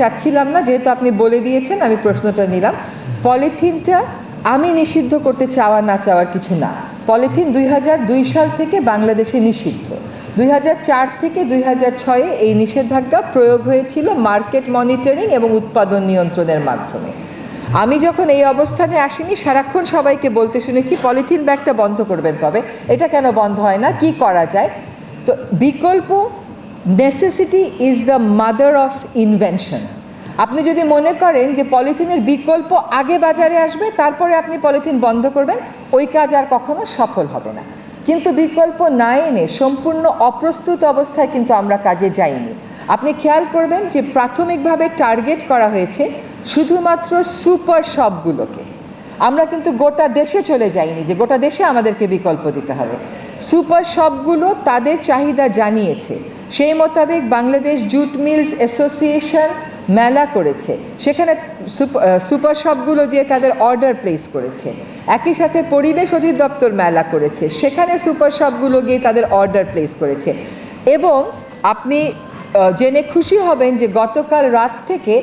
চাচ্ছিলাম না, যেহেতু আপনি বলে দিয়েছেন, আমি প্রশ্নটা নিলাম। পলিথিনটা আমি নিষিদ্ধ করতে চাওয়া না চাওয়ার কিছু না। পলিথিন দুই দুই সাল থেকে বাংলাদেশে নিষিদ্ধ। দুই থেকে দুই হাজার ছয়ে এই নিষেধাজ্ঞা প্রয়োগ হয়েছিল মার্কেট মনিটরিং এবং উৎপাদন নিয়ন্ত্রণের মাধ্যমে। আমি যখন এই অবস্থানে আসিনি, সারাক্ষণ সবাইকে বলতে শুনেছি, পলিথিন ব্যাগটা বন্ধ করবেন কবে? এটা কেন বন্ধ হয় না? কি করা যায়? তো বিকল্প necessity is the mother of invention আপনি যদি মনে করেন যে পলিথিনের বিকল্প আগে বাজারে আসবে, তারপরে আপনি পলিথিন বন্ধ করবেন, ওই কাজ আর কখনো সফল হবে না। কিন্তু বিকল্প না এনে সম্পূর্ণ অপ্রস্তুত অবস্থায় কিন্তু আমরা কাজে যাইনি। আপনি খেয়াল করবেন যে প্রাথমিকভাবে টার্গেট করা হয়েছে শুধুমাত্র সুপার শপগুলোকে। আমরা কিন্তু গোটা দেশে চলে যাইনি যে গোটা দেশে আমাদেরকে বিকল্প দিতে হবে। সুপার শপগুলো তাদের চাহিদা জানিয়েছে। সেই মোতাবেক বাংলাদেশ জুট মিলস অ্যাসোসিয়েশন মেলা করেছে। সেখানে সুপার শপগুলো যে তাদের অর্ডার প্লেস করেছে। একই সাথে পরিবেশ অধিদপ্তর মেলা করেছে। সেখানে সুপার শপগুলো গিয়ে তাদের অর্ডার প্লেস করেছে। এবং আপনি জেনে খুশি হবেন যে গতকাল রাত থেকে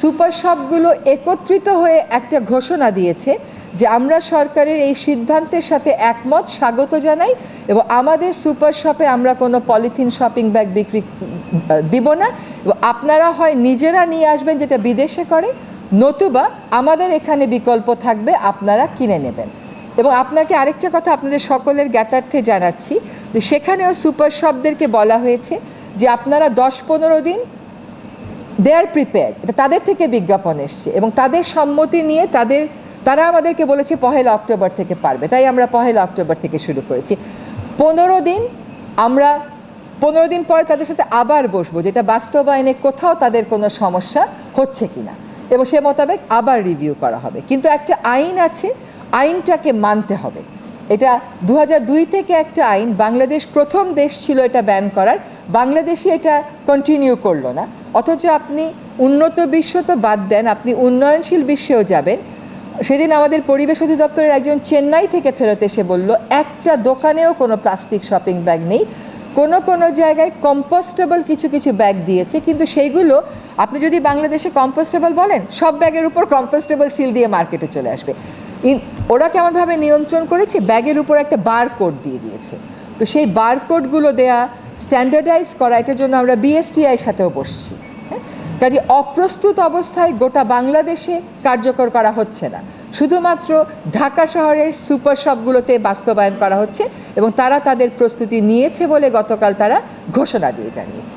সুপার শপগুলো একত্রিত হয়ে একটা ঘোষণা দিয়েছে যে আমরা সরকারের এই সিদ্ধান্তের সাথে একমত, স্বাগত জানাই এবং আমাদের সুপার শপে আমরা কোনো পলিথিন শপিং ব্যাগ বিক্রি, দিব না। এবং আপনারা হয় নিজেরা নিয়ে আসবেন যেটা বিদেশে করে, নতুবা আমাদের এখানে বিকল্প থাকবে, আপনারা কিনে নেবেন। এবং আপনাকে আরেকটা কথা আপনাদের সকলের জ্ঞাতার্থে জানাচ্ছি, যে সেখানেও সুপার শপদেরকে বলা হয়েছে যে আপনারা দশ পনেরো দিন দে আর প্রিপেয়ার এটা তাদের থেকে বিজ্ঞাপন এসছে এবং তাদের সম্মতি নিয়ে তাদের তারা আমাদেরকে বলেছে পহেলা অক্টোবর থেকে পারবে, তাই আমরা পহেলা অক্টোবর থেকে শুরু করেছি। পনেরো দিন আমরা, পনেরো দিন পর তাদের সাথে আবার বসবো, যেটা বাস্তবায়নে কোথাও তাদের কোনো সমস্যা হচ্ছে কিনা। এবং সে মোতাবেক আবার রিভিউ করা হবে। কিন্তু একটা আইন আছে, আইনটাকে মানতে হবে। এটা দু থেকে একটা আইন, বাংলাদেশ প্রথম দেশ ছিল এটা ব্যান করার, বাংলাদেশে এটা কন্টিনিউ করল না। অথচ আপনি উন্নত বিশ্ব তো বাদ দেন, আপনি উন্নয়নশীল বিশ্বেও যাবেন। সেদিন আমাদের পরিবেশ অধিদপ্তরের একজন চেন্নাই থেকে ফেরত এসে বলল, একটা দোকানেও কোনো প্লাস্টিক শপিং ব্যাগ নেই। কোনো কোনো জায়গায় কম্পোস্টেবল কিছু কিছু ব্যাগ দিয়েছে, কিন্তু সেইগুলো আপনি যদি বাংলাদেশে কম্পোস্টেবল বলেন, সব ব্যাগের উপর কম্পোস্টেবল সিল দিয়ে মার্কেটে চলে আসবে। ইন- ওরা কেমনভাবে নিয়ন্ত্রণ করেছে? ব্যাগের উপর একটা বার কোড দিয়ে দিয়েছে। তো সেই বার কোডগুলো দেয়া, স্ট্যান্ডার্ডাইজ করা, এটার জন্য আমরা বিএসটিআই সাথেও বসছি। কাজে অপ্রস্তুত অবস্থায় গোটা বাংলাদেশে কার্যকর করা হচ্ছে না। শুধুমাত্র ঢাকা শহরের সুপার শপগুলোতে বাস্তবায়ন করা হচ্ছে এবং তারা তাদের প্রস্তুতি নিয়েছে বলে গতকাল তারা ঘোষণা দিয়ে জানিয়েছে।